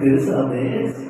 Deus, amém.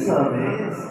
dessa vez.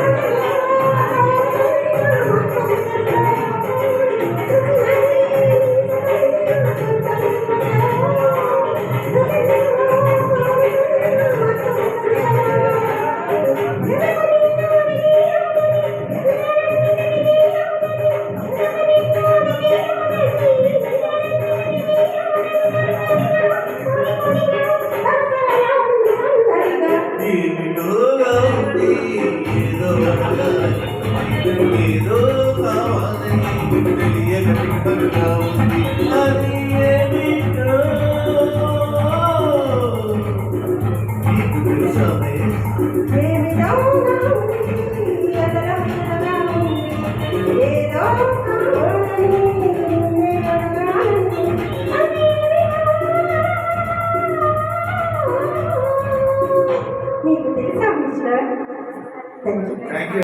తెలియని పిట్టలుగా ఉంది అది ఏమిటో నీకు తెలుసామే నీకు తెలుసా మిస్టర్? Thank you